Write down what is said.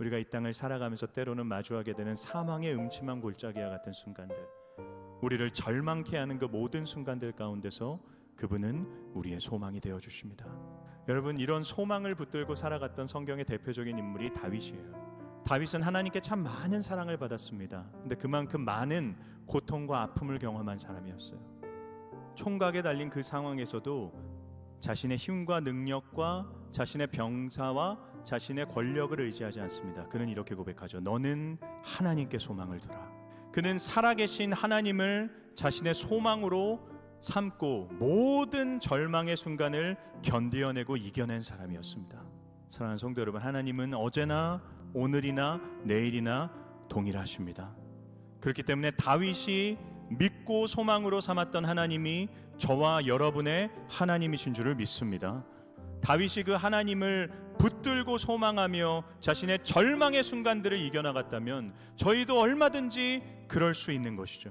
우리가 이 땅을 살아가면서 때로는 마주하게 되는 사망의 음침한 골짜기와 같은 순간들, 우리를 절망케 하는 그 모든 순간들 가운데서 그분은 우리의 소망이 되어 주십니다. 여러분 이런 소망을 붙들고 살아갔던 성경의 대표적인 인물이 다윗이에요. 다윗은 하나님께 참 많은 사랑을 받았습니다. 근데 그만큼 많은 고통과 아픔을 경험한 사람이었어요. 총각에 달린 그 상황에서도 자신의 힘과 능력과 자신의 병사와 자신의 권력을 의지하지 않습니다. 그는 이렇게 고백하죠. 너는 하나님께 소망을 두라. 그는 살아계신 하나님을 자신의 소망으로 삼고 모든 절망의 순간을 견디어내고 이겨낸 사람이었습니다. 사랑하는 성도 여러분, 하나님은 어제나 오늘이나 내일이나 동일하십니다. 그렇기 때문에 다윗이 믿고 소망으로 삼았던 하나님이 저와 여러분의 하나님이신 줄을 믿습니다. 다윗이 그 하나님을 붙들고 소망하며 자신의 절망의 순간들을 이겨나갔다면 저희도 얼마든지 그럴 수 있는 것이죠.